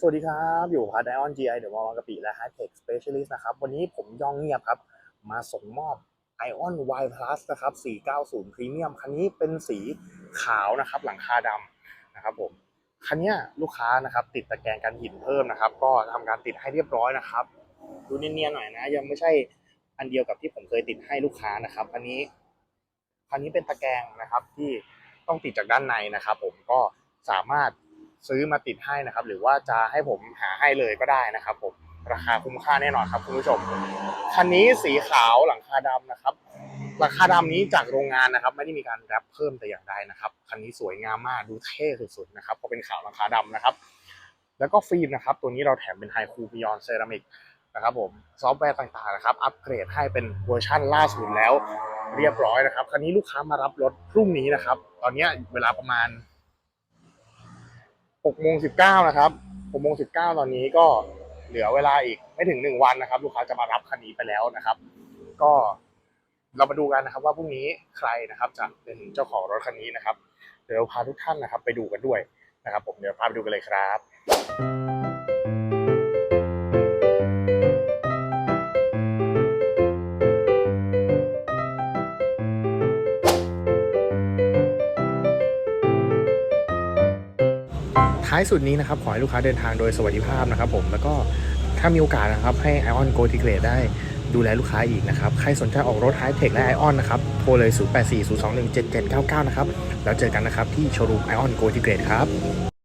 สวัสดีครับ อยู่พาร์ดไอออน GI เดอะมอลล์กะปิและ High Tech Specialist นะครับ วันนี้ผมย่องเงียบครับ มาส่งมอบ Ion Y Plus นะครับ 490 Premium คันนี้เป็นสีขาวนะครับ หลังคาดำนะครับผม คันนี้ลูกค้านะครับ ติดตะแกรงกันหินเพิ่มนะครับ ก็ทำการติดให้เรียบร้อยนะครับ ดูเนียนๆหน่อยนะ ยังไม่ใช่อันเดียวกับที่ผมเคยติดให้ลูกค้านะครับ อันนี้ คันนี้เป็นตะแกรงนะครับที่ต้องติดจากด้านในนะครับ ผมก็สามารถ ซื้อมาติดให้นะครับ หรือว่าจะให้ผมหาให้เลยก็ได้นะครับผมราคาคุ้มค่าแน่นอนครับคุณผู้ชมคันนี้สีขาวหลังคาดำนะครับหลังคาดำนี้จากโรงงานนะครับ ไม่ได้มีการแรปเพิ่มแต่อย่างใดนะครับคันนี้สวยงามมากดูเท่สุดๆนะครับเพราะเป็นขาวหลังคาดำนะครับ แล้วก็ฟิล์มนะครับ ตัวนี้เราแถมเป็นไฮคูบิยอนเซรามิกนะครับผมซอฟต์แวร์ต่างๆนะครับ อัปเกรดให้เป็นเวอร์ชั่นล่าสุดแล้วเรียบร้อยนะครับ คันนี้ลูกค้ามารับรถพรุ่งนี้นะครับ ตอนนี้เวลาประมาณ 6โมง19นะครับ6โมง19ตอนนี้ก็เหลือเวลาอีกไม่ถึง1วันนะครับ ลูกค้าจะมารับคันนี้ไปแล้วนะครับ ก็เรามาดูกันนะครับ ว่าพรุ่งนี้ใครนะครับจะเป็นเจ้าของรถคันนี้นะครับ เดี๋ยวเราพาทุกท่านนะครับ ไปดูกันด้วยนะครับ ผมเดี๋ยวพาไปดูกันเลยครับ ท้ายสุดนี้นะครับขอให้ลูกค้าเดินทางโดยสวัสดิภาพนะครับผมแล้วก็ถ้ามีโอกาสนะครับให้ Ion Go t i g r a d e ได้ดูแลลูกค้าอีกนะครับ ใครสนใจออกรถไฮเทคและไอออนนะครับ โทรเลย 0840217799 นะครับ แล้วเจอกันนะครับที่โชว์รูม Ion Go t i g r a d e ครับ